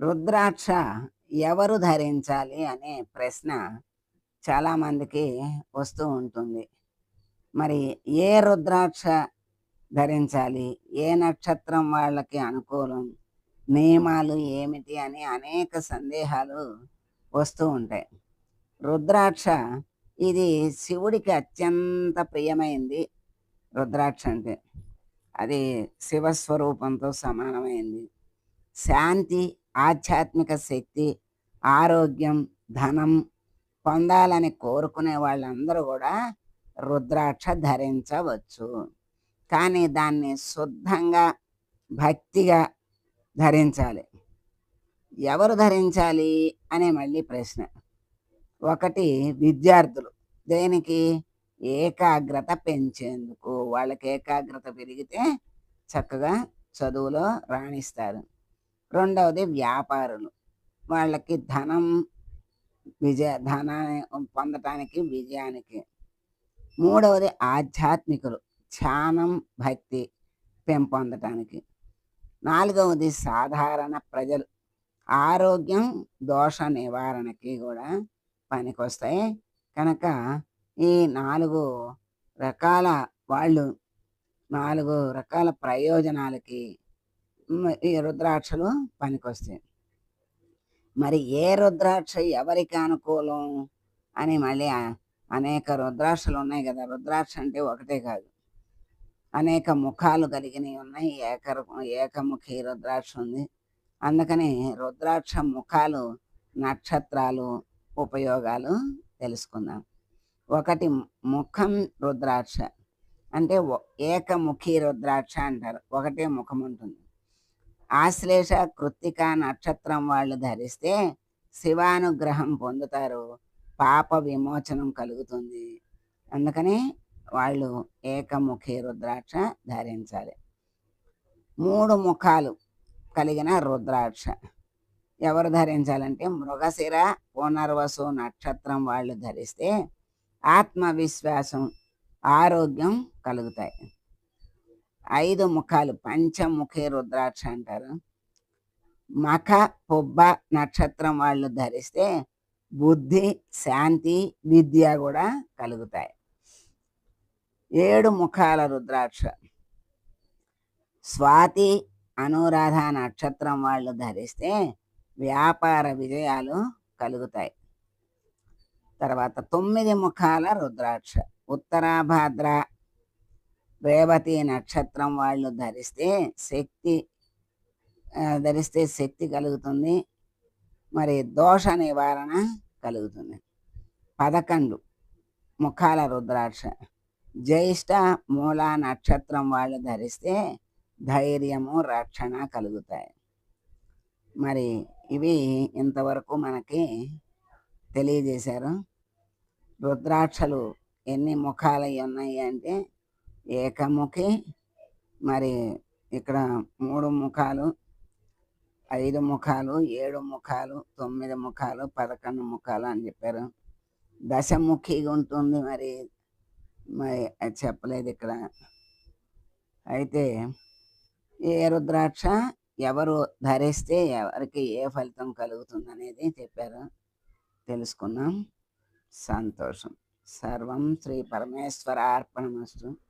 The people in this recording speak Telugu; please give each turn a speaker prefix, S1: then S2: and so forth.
S1: రుద్రాక్ష ఎవరు ధరించాలి అనే ప్రశ్న చాలామందికి వస్తూ ఉంటుంది. మరి ఏ రుద్రాక్ష ధరించాలి? ఏ నక్షత్రం వాళ్ళకి అనుకూలం? నియమాలు ఏమిటి అని అనేక సందేహాలు వస్తూ ఉంటాయి. రుద్రాక్ష ఇది శివుడికి అత్యంత ప్రియమైంది రుద్రాక్ష అంటే. అది శివస్వరూపంతో సమానమైంది. శాంతి ఆధ్యాత్మిక శక్తి ఆరోగ్యం ధనం పొందాలని కోరుకునే వాళ్ళందరూ కూడా రుద్రాక్ష ధరించవచ్చు. కానీ దాన్ని శుద్ధంగా భక్తిగా ధరించాలి. ఎవరు ధరించాలి అనే మళ్ళీ ప్రశ్న. ఒకటి విద్యార్థులు. దేనికి? ఏకాగ్రత పెంచేందుకు. వాళ్ళకి ఏకాగ్రత పెరిగితే చక్కగా చదువులో రాణిస్తారు. రెండవది వ్యాపారులు. వాళ్ళకి ధనం విజయ ధనాన్ని పొందటానికి విజయానికి. మూడవది ఆధ్యాత్మికులు ధ్యానం భక్తి పెంపొందటానికి. నాలుగవది సాధారణ ప్రజలు ఆరోగ్యం దోష నివారణకి కూడా పనికొస్తాయి. కనుక ఈ నాలుగు రకాల వాళ్ళు నాలుగు రకాల ప్రయోజనాలకి ఈ రుద్రాక్షలు పనికొస్తాయి. మరి ఏ రుద్రాక్ష ఎవరికి అనుకూలం అని మళ్ళీ అనేక రుద్రాక్షలు ఉన్నాయి కదా రుద్రాక్ష అంటే ఒకటే కాదు. అనేక ముఖాలు కలిగినవి ఉన్నాయి ఏక ఏకముఖి రుద్రాక్ష ఉంది. అందుకని రుద్రాక్ష ముఖాలు నక్షత్రాలు ఉపయోగాలు తెలుసుకుందాం. ఒకటి ముఖం రుద్రాక్ష. అంటే ఏకముఖి రుద్రాక్ష అంటారు. ఒకటే ముఖం ఉంటుంది. ఆశ్లేష కృత్తిక నక్షత్రం వాళ్ళు ధరిస్తే శివానుగ్రహం పొందుతారు. పాప విమోచనం కలుగుతుంది. అందుకని వాళ్ళు ఏకముఖి రుద్రాక్ష ధరించాలి. మూడు ముఖాలు కలిగిన రుద్రాక్ష. ఎవరు ధరించాలంటే మృగశిర పునర్వసు నక్షత్రం వాళ్ళు ధరిస్తే ఆత్మవిశ్వాసం ఆరోగ్యం కలుగుతాయి. ఐదు ముఖాలు పంచముఖి రుద్రాక్ష అంటారు. మఖ పొబ్బ నక్షత్రం వాళ్ళు ధరిస్తే బుద్ధి శాంతి విద్య కూడా కలుగుతాయి. ఏడు ముఖాల రుద్రాక్ష. స్వాతి అనురాధ నక్షత్రం వాళ్ళు ధరిస్తే వ్యాపార విజయాలు కలుగుతాయి. తర్వాత తొమ్మిది ముఖాల రుద్రాక్ష. ఉత్తరాభాద్ర రేవతి నక్షత్రం వాళ్ళు ధరిస్తే శక్తి ధరిస్తే శక్తి కలుగుతుంది. మరి దోష నివారణ కలుగుతుంది. పదకొండు ముఖాల రుద్రాక్ష. జ్యేష్ఠ మూల నక్షత్రం వాళ్ళు ధరిస్తే ధైర్యము రక్షణ కలుగుతాయి. మరి ఇవి ఇంతవరకు మనకి తెలియజేశారు. రుద్రాక్షలు ఎన్ని ముఖాలు ఉన్నాయి అంటే ఏకముఖి మరి ఇక్కడ మూడు ముఖాలు ఐదు ముఖాలు ఏడు ముఖాలు తొమ్మిది ముఖాలు పదకొండు ముఖాలు అని చెప్పారు. దశముఖిగా ఉంటుంది మరి మరి అది చెప్పలేదు ఇక్కడ. అయితే ఏ రుద్రాక్ష ఎవరు ధరిస్తే ఎవరికి ఏ ఫలితం కలుగుతుంది అనేది చెప్పారు. తెలుసుకున్నాం. సంతోషం. సర్వం శ్రీ పరమేశ్వర అర్పణమస్తు